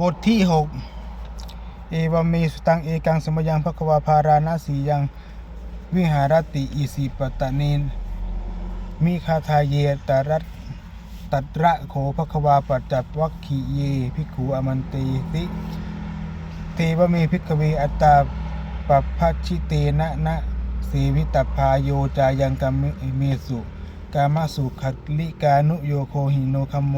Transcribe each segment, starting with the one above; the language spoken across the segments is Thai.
บทที่หกเอวามีสตังเอกังสมยังภควาภารานาสียังวิหารติอิสิปตะเนนมิคาทาเยตรัตตัตระโขภควาปัจจับวัคคีเยภิกขุอมันเตติเทวเมภิกขเวอัตตาปปัชชิเตนะนะเสวิตพาโยจายังกัมเมสุกามสุขัลิกานุโยโคหิโนคัมโม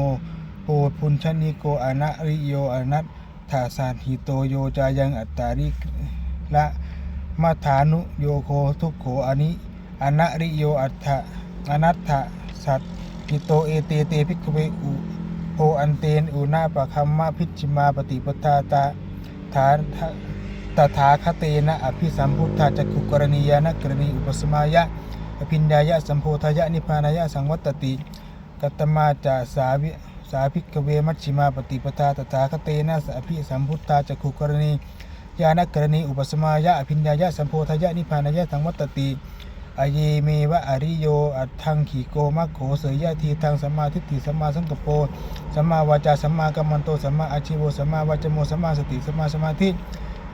โปรดพุนชนิโกอนะริโยอนัตถาสานหิโตโยจายังอัตตาริละมาฐานุโยโคทุกโขอนิอนะริโยอัตถะอนัตถะสัตหิโตเอเตเตภิกเวอุโพอันเตนอุนาปะคัมมะพิชิมาปฏิปทาตาฐานตถาคเตนะอภิสัมพุทธาจักขุกรณียานกรณีอุปสมายะอภิญญายะสัมโพธายะนิพพานายะสังวัตติกัตมาจาสาวิ สาภิกเวมัชชิมาปฏิปทาตถาคเตนะสาภิสัมพุทธาจักขุกรณีญาณกรณีอุปสมายะอภิญญายะสัมโพธายะนิพพานายะสังวัตติอเยเมวะอริโยอัตถังขีโกมัคโขเสยยะทีทางสัมมาทิฏฐิสัมมาสังกปโปสัมมาวาจาสัมมากัมมันโตสัมมาอาชีโวสัมมาวาจโมสัมมาสติสัมมาสมาธิ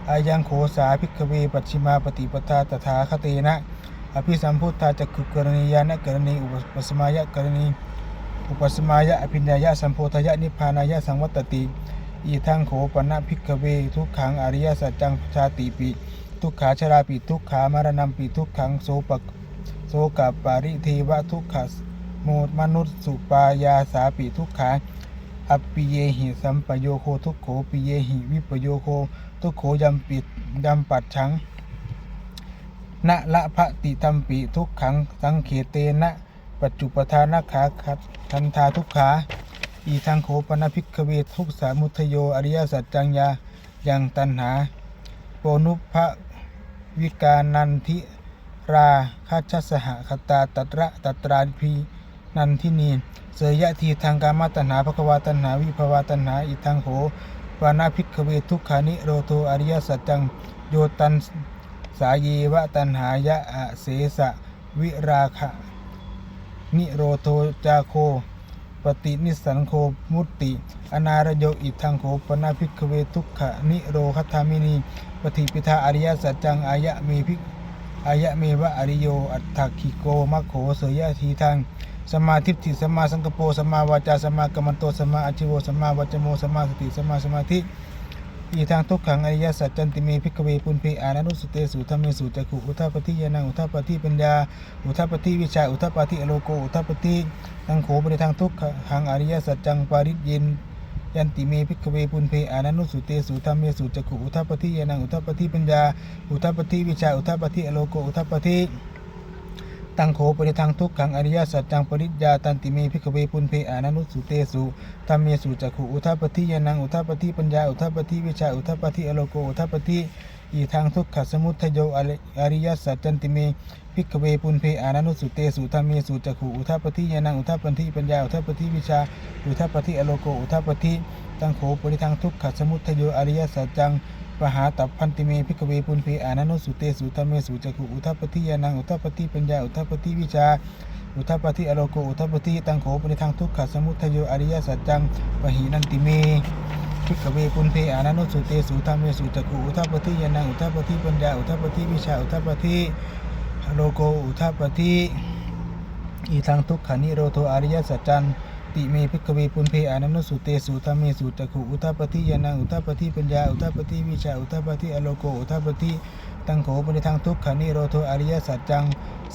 อายังโขสาภิกเวปัชชิมาปฏิปทาตถาคเตนะอภิสัมพุทธาจักขุกรณีญาณกรณีอุปสมายะกรณี อุปสมายะอภิญญายะสัมโพธยะนิพพานายะสังวัตติอีทังโขปนะพิกขเว ทุกขังอริยสัจจังชาติปิทุกขาชราปิทุกขามรณัมปิทุกขังโสปโสกับปาริเทวะทุกขะโมมนุสสุปายาสาปิทุกขาอปิเยหิสัมปโยโคทุกโขปิเยหิวิปโยโค ทุกโขยัมปิยัมปัดชังณละพระติตัมปิทุกขังสังเขเตนะ ปัจจุปทานาขาคัดทันทาทุกขา อีทางโขปนพิกขเวทุกสามุทโยอริยสัจจังยายังตันหา โปนุภะวิกานันทิราคาชสหคตาตัตระตัตราพีนันทินีเสยยะทีทางกามตัณหาภควาตัณหาวิภวาตัณหาอีทางโขปานาพิกขเวทุกขานิโรโทอริยสัจจังโยตันสาเยวะตัณหายะอะเสสะวิราคะ นิโรโทจาโค ปฏินิสันโคมุตติ อนารโยอิทังโคปนาภิกขเวทุกขะนิโรคัตถามินีปฏิปิทาอริยสัจจังอายะเมภิกอายะเมวะอริโยอัตถคิโกมัคโขเสยะทีทางสมาทิฏฐิสมาสังกปโปสมาวาจาสมากัมมันโตสมาอาชิโวสมาวจโมสมาสติสมาสมาธิ อีทางทุกขังอริยสัจจันติเมพิกขเวปุณเพอานานุสเตสุธรรมสุจักขุอุทาปฏิยานังอุทาปฏิปัญญา อุทาปฏิวิชาอุทาปฏิอโลโกอุทาปฏิตังโขบริทางทุกขังอริยสัจจังปาริตเยนยันติเมพิกขเวปุณเพอานานุสุเตสุธรรมสุจักขุอุทาปฏิยานังอุทาปฏิปัญญา อุทาปฏิวิชาอุทาปฏิอโลโกอุทาปฏิ ตังโขปริทังทุกขังอริยสัจจังปริยาตันติเมพิกเวปุณเพอานานุสุเตสุธรรมเมสุจักขุอุทาปฏิยานังอุทาปฏิปัญญาอุทาปฏิวิชาอุทาปฏิอโลโกอุทาปฏิอีทางทุกขสมุทโยอริยสัจจันติเมพิกเวปุณเพอานานุสุเตสุธรรมเมสุจักขุอุทาปฏิยานังอุทาปฏิปัญญาอุทาปฏิวิชาอุทาปฏิอโลโกอุทาปฏิตังโขปริทังทุกขสมุทโยอริยสัจจัง ปหาตับพันติเมพิกเวปุณเพอานานุสุเตสุธรรมเมสุจักขุอุทัปปฏิยานังอุทัปปฏิปัญญาอุทัปปฏิวิชา อุทัปปฏิอโลโกอุทัปปฏิตังโขปริทางทุกขสมุทโยอริยสัจจังปหินันติเมพิกเวปุณเพอานานุสุเตสุธรรมเมสุจักขุอุทัปปฏิยานังอุทัปปฏิปัญญาอุทัปปฏิวิชาอุทัปปฏิอโลโกอุทัปปฏิอีทางทุกขานิโรโทอริยสัจจัง ติเมพิกเวปุณเพอานันสุเตสุธรรมเมสุตะขุอุทัปฏิยานังอุทัปฏิปัญญาอุทัปฏิวิชาอุทัปฏิอโลโกอุทาปฏิ ตังโขปนิทางทุกขานิโรโทอริยสัจจัง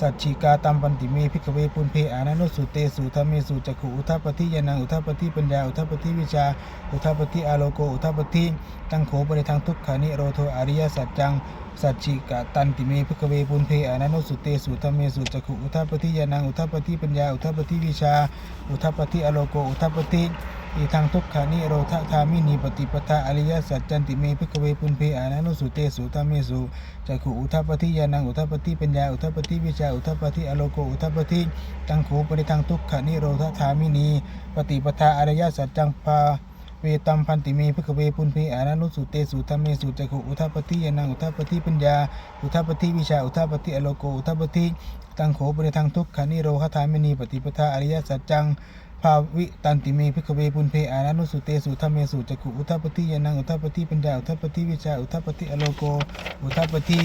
สัจฉิกาตัมปันติเมพิกเวปุณเพอานันสุเตสุธรรมเมสุจักขุอุทาปฏิยานังอุทาปฏิปัญญาอุทาปฏิวิชา อุทาปฏิอโลโกอุทาปฏิตังโขปนิทางทุกขานิโรโทอริยสัจจังสัจจิกะตันติเมพิกเวปุณเพอานันสุเตสุธรรมเมสุจักขุอุทาปฏิยานังอุทาปฏิปัญญาอุทาปฏิวิชา อุทาปฏิอโลโกอุทาปฏิ อีทางทุกขานิโรธาธามินีปฏิปทาอริยสัจจันติเมพิกเวปุณเพอานันสุเตสุธรรมเมสุจักขุอุทาปปฏิยานังอุทาปปฏิปัญญาอุทาปปฏิวิชาอุทาปปฏิอโลโกอุทาปปฏิตังโขปริทางทุกขานิโรธาธามินีปฏิปทาอริยสัจจังปาเวตัมพันติเมพิกเวปุณเพอานานุสุเตสุธรรมเมสุจักขุอุทาปปฏิยานังอุทาปปฏิปัญญาอุทาปปฏิวิชาอุทาปปฏิอโลโกอุทาปปฏิตังโขปริทางทุกขานิโรคาธามินีปฏิปทาอริยสัจจัง ภาวิตันติเมพิกเวปุณเพอานานุสุเตสุธรรมเมสุจักุอุทัปติยานังอุทัปติปัญญาอุทัปติวิชาอุทัปติอโลโกอุทัปติ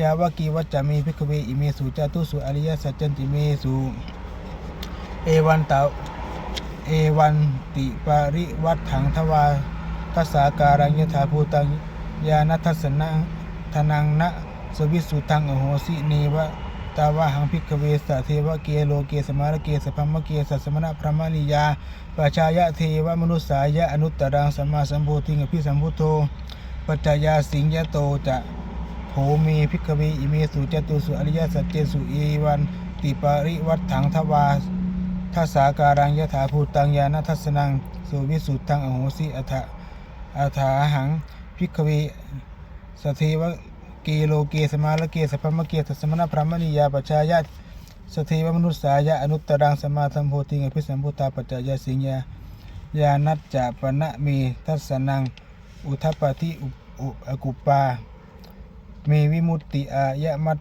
ยาวากีวัจจามีพิกเวอิเมสุจาตุสุอริยสัจจันติเมสุเอวันตาเอวันติปาริวัฏถังทวาทัสสาการังยถาภูตังยานัทสนังทนังนะสวิสุตังอโหสิเนวะ ตาวะหังพิกเวสเทวะเกโลเกสมารเกสพัมมะเกสัสมณะพระมณียาปัจจายะเทวมนุสายะอนุตตรังสัมมาสัมโพธิงอภิสัมพุทโธปัจจายาสิงยะโตจะโภเมพิกเวอิเมสุจตุสุอริยสัจเจสุเอวันติปาริวัฏถังทวาทัสสาการังยถาภูตังยานัทัสนังสุวิสุทธังอโหสิอัฏฐอัฏฐาหังพิกเวสเทวะ เกโลเกสมาลเกสพมเกสสมณพระมณียาปชายาตสเทวมนุษสายะอนุตตรังสมาธัมโพธิงอภิสัมพุตาปัจจายสิงยายานัจจปณะเมทัสนังอุทปปติอุอกุปาเมวิมุตติอายะมัต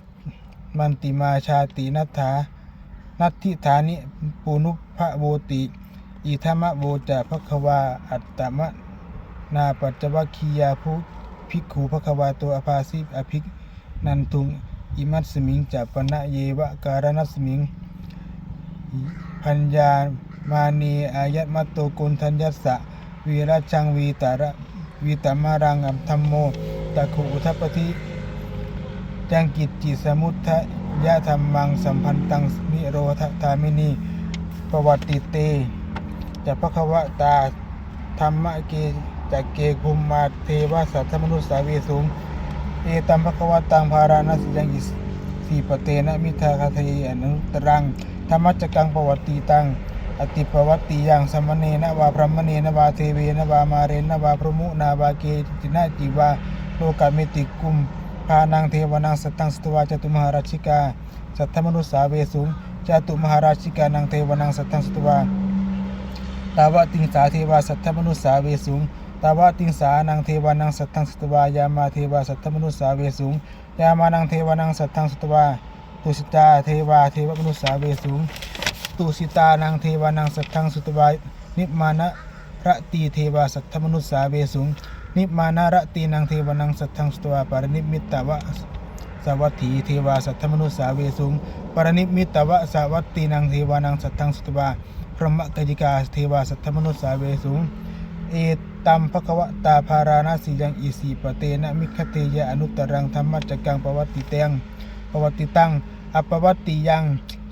มันติมาชาตินัตถานัตถิฐานิปุนุภะโวติ อิธมะโวจะภควาอัตตมะนาปัจจวัคคียาภุ ภิกขุภควาโตอภาสิอภิกนันทุงอิมัตสมิงจะปณะเยวะการณสมิงพัญญามานีอายัตมัตโตกุณทัญญัสสะวีราชังวีตระวีตมารังอัมธรรมโมตะขุอุทัปปิจังกิจจิสมุททะยะธรรมังสัมพันตังนิโรธทามินีปวัตติเตจะภควตาธรรมะเก จักเกกุมมาเทวสัทธมนุสสาเวสุงเอตัมภควตังภารานัสยังอิสีปเตนะมิทาคาเทอนุตรังธรรมจักังปวัตตีตังอติปวัตติยังสมณเนนะวาพรหมเนนะวาเทเวนะวามาเรนะวาพรหมุนาวาเกจินะจีวาโลกามิติกุมพานังเทวนังสตังสตวาจตุมหาราชิกาสัทธมนุสสาเวสุงจตุมหาราชิกานังเทวนังสตังสตวาตาวะติงสาเทวาสัทธมนุสสาเวสุง ตาวะติงสานังเทวานังสัทธังสตวายามาเทวาสัทธมนุสสาเวสุงยามานังเทวานังสัทธังสตวาตุสิตาเทวาเทวมนุสสาเวสุงตุสิตานังเทวานังสัทธังสตวานิมานะระตีเทวาสัทธมนุสสาเวสุงนิมานะระตีนังเทวานังสัทธังสตวาปารินิมิตตวะสวัตถีเทวาสัทธมนุสสาเวสุงปารณิมิตตวะสวัตตีนังเทวานังสัทธังสตวาพรหมกจิกาเทวาสัทธมนุสสาเวสุง เอตัมภควตาภารานาสียังอิสีปเตนะมิคเทยะอนุตรังธรรมจักกังปวัติเตียงปวัติตังอปวัติยัง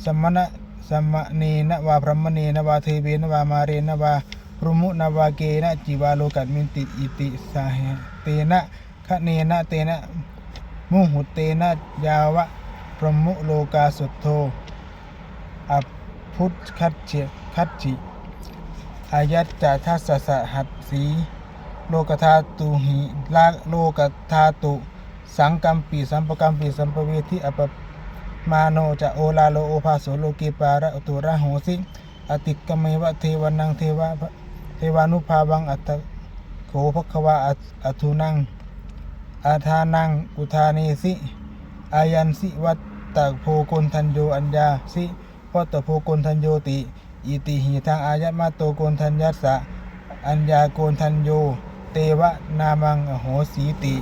สมณะสมเนนะวาพรมเนนะวาเทเวนะวามาเรนะวาพรหมุนะวาเกนะจิวาโลกัตมินติอิติสาเหเตนะคะเนนะเตนะมุหุเตนะยาวะพรมุโลกาสุโธอพุทธคัจเจคัจจิ อายัตจาทัสสะหัสสีโลกธาตุหิลาโลกธาตุ สังกัมปีสัมปกัมปีสัมปเวทิอปมาโนจะโอลาโลโอภาโสโลกีปาระตุระโหสิอติกเมวะเทวนังเทวะเทวานุภาวังอัตโขภควาอัตุนังอาทานังอุทานีสิอายันสิวัตตะโพกนทันโยอัญญาสิวัตตะโพกนทันโยติ อิติหิทางอายัตมาโตโกนทัญญัสสะ อัญญาโกนทัญโย เตวะนามังอโหสีติ